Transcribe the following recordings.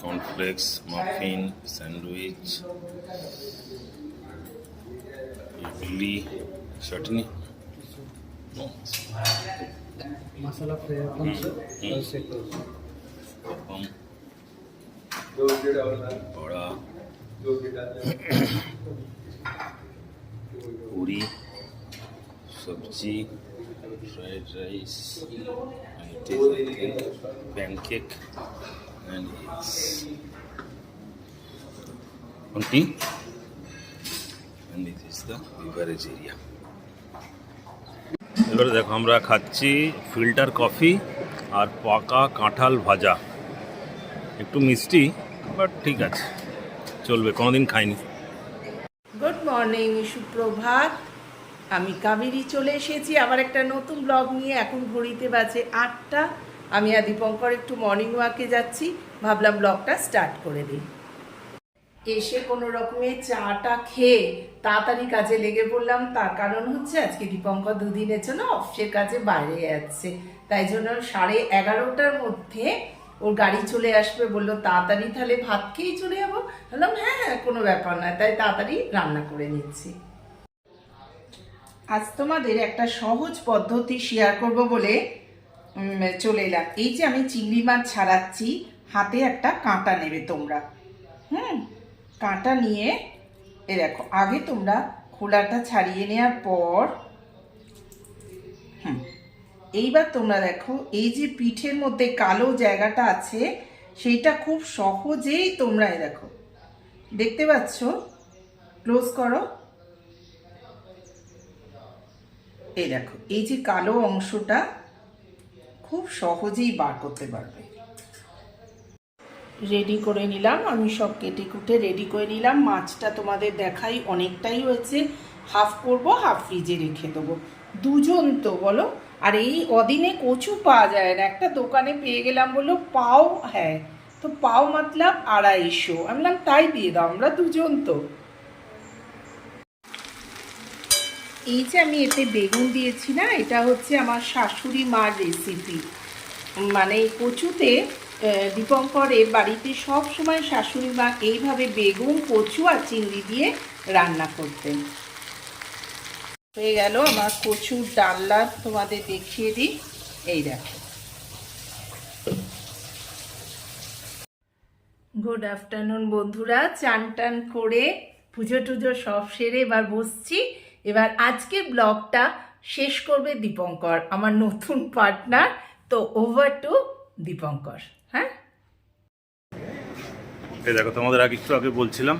Cornflakes muffin sandwich idli chutney masala vada puri सब्ज़ी fried rice and it tastes like a pancake and it's on tea and it is the beverage area এবারে দেখো আমরা খাচ্ছি filter coffee আর পাকা কাঁঠাল ভাজা একটু মিষ্টি বাট ঠিক আছে চলবে কোনোদিন খাইনি গুড মর্নিং সুপ্রভাত আমি কাবেরি চলে এসেছি, আবার একটা নতুন ব্লগ নিয়ে এখন ঘড়িতে বাজে আটটা। আমি আর দীপঙ্কর একটু মর্নিং ওয়াকে যাচ্ছি, ভাবলাম ব্লগটা স্টার্ট করে দিই। এসে কোনো রকমের চাটা খেয়ে তাড়াতাড়ি কাজে লেগে পড়লাম, তার কারণ হচ্ছে আজকে দীপঙ্কর দুদিনের জন্য অফিসের কাজে বাইরে যাচ্ছে তাই জন্য সাড়ে এগারোটার মধ্যে ওর গাড়ি চলে আসবে, বলল, তাড়াতাড়ি তাহলে ভাত খেয়েই চলে যাব। বললাম হ্যাঁ হ্যাঁ কোনো ব্যাপার নয়। তাই তাড়াতাড়ি রান্না করে নিচ্ছি। আজ তোমাদের একটা সহজ পদ্ধতি শেয়ার করব বলে চলে এলাম। এই যে আমি চিংড়ি মাছ ছাড়াচ্ছি, হাতে একটা কাঁটা নেবে তোমরা। হুম, কাঁটা নিয়ে, এ দেখো, আগে তোমরা খোলাটা ছাড়িয়ে নেওয়ার পর, হুম, এইবার তোমরা দেখো, এই যে পিঠের মধ্যে কালো জায়গাটা আছে, সেইটা খুব সহজেই তোমরা এ দেখো। দেখতে পাচ্ছ? ক্লোজ করো। এই দেখো, এই যে কালো অংশটা খুব সহজেই বার করতে পারবে। রেডি করে নিলাম, আমি সব কেটে কুটে রেডি করে নিলাম। মাছটা তোমাদের দেখাই, অনেকটাই হয়েছে। হাফ করব হাফ ফ্রিজে রেখে দেবো। দুজন তো, বলো? আর এই অদিনে কচু পাওয়া যায় না। একটা দোকানে পেয়ে গেলাম বলল, পাও? হ্যাঁ তো পাও মতলব আড়াইশো। আমি বললাম, তাই দিয়ে দাও, আমরা দুজন তো। এই যে আমি এতে বেগুন দিয়েছি না, এটা হচ্ছে আমার শাশুড়ি মার রেসিপি মানে কচুতে দীপঙ্করের বাড়িতে সব সময় শাশুড়ি মা এইভাবে বেগুন, কচু আর চিংড়ি দিয়ে রান্না করতেন। হয়ে গেল আমার কচুর ডাল্লা তোমাদের দেখিয়ে দিই। এই দেখো। গুড আফটারনুন বন্ধুরা। চান টান করে পুজো টুজো সব সেরে এবার বসছি। এবার আজকের ব্লগটা শেষ করবে দীপঙ্কর, আমার নতুন পার্টনার তো ওভার টু দীপঙ্কর হ্যাঁ? এই দেখো, তোমাদের আগে একটু আগে বলছিলাম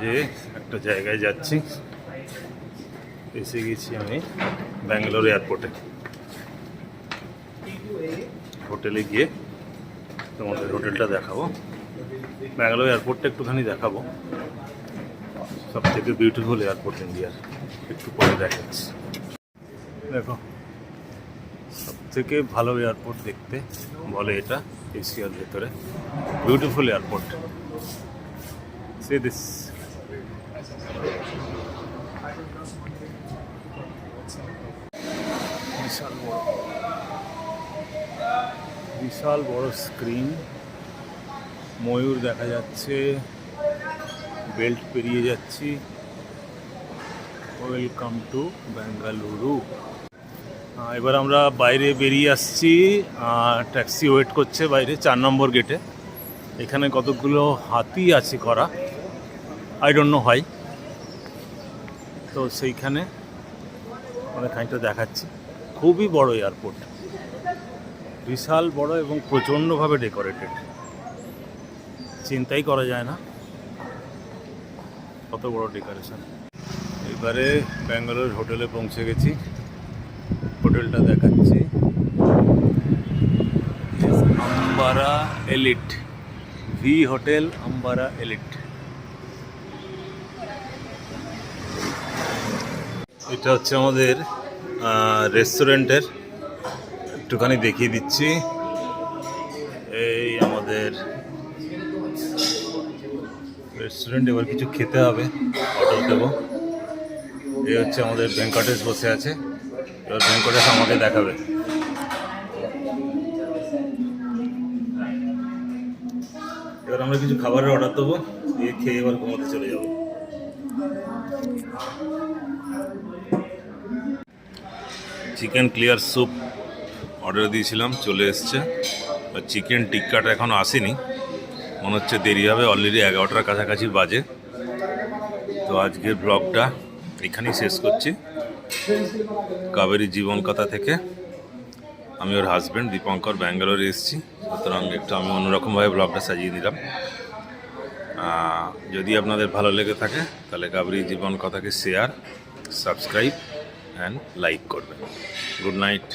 যে একটা জায়গায় যাচ্ছি। এসে গেছি আমি ব্যাঙ্গালোর এয়ারপোর্টে। হোটেলে গিয়ে তোমাদের হোটেলটা দেখাবো। ব্যাঙ্গালোর এয়ারপোর্টটা একটুখানি দেখাবো। সব থেকে বিউটিফুল এয়ারপোর্ট ইন্ডিয়ার একটু পরে দেখাচ্ছি। দেখো সব থেকে ভালো এয়ারপোর্ট দেখতে বলে এটা এশিয়ার ভেতরে। বিউটিফুল এয়ারপোর্ট সে দিস বিশাল বড়। বিশাল বড় স্ক্রিন ময়ূর দেখা যাচ্ছে। বেল্ট পেরিয়ে যাচ্ছি। ওয়েলকাম টু বেঙ্গালুরু এবার আমরা বাইরে বেরিয়ে আসছি। ট্যাক্সি ওয়েট করছে বাইরে চার নম্বর গেটে এখানে কতগুলো হাতি আছে করা? আই ডোন্ট নো হয় তো সেইখানে অনেক খানিকটা দেখাচ্ছি। খুবই বড় এয়ারপোর্ট বিশাল বড় এবং প্রচণ্ডভাবে ডেকোরেটেড চিন্তাই করা যায় না। কত বড় ডেকোরেশন এবারে ব্যাঙ্গালোর হোটেলে পৌঁছে গেছি। হোটেলটা দেখাচ্ছি। Ambara elite V hotel Ambara elite এটা হচ্ছে আমাদের রেস্টুরেন্টের একটুখানি দেখিয়ে দিচ্ছি। এই রেস্টুরেন্ট এবার কিছু খেতে হবে অর্ডার দেবো। এ হচ্ছে আমাদের ভেঙ্কটেশ বসে আছে, এবার ভেঙ্কটেশ আমাকে দেখাবে। এবার আমরা কিছু খাবারের অর্ডার দেবো, দিয়ে খেয়ে এবার ঘুমাতে চলে যাব। চিকেন ক্লিয়ার স্যুপ অর্ডার দিয়েছিলাম, চলে এসছে। চিকেন টিক্কাটা এখনও আসেনি। মনে হচ্ছে দেরি হবে অলরেডি এগারোটার কাছাকাছি বাজে। তো আজকের ব্লগটা এখানেই শেষ করছি। কাবেরী জীবন কথা থেকে আমি ওর হাজব্যান্ড দীপঙ্কর ব্যাঙ্গালোরে এসেছি। সুতরাং একটু আমি অন্যরকমভাবে ব্লগটা সাজিয়ে দিলাম। যদি আপনাদের ভালো লেগে থাকে, তাহলে কাবেরী জীবন কথাকে শেয়ার সাবস্ক্রাইব অ্যান্ড লাইক করবেন। Good night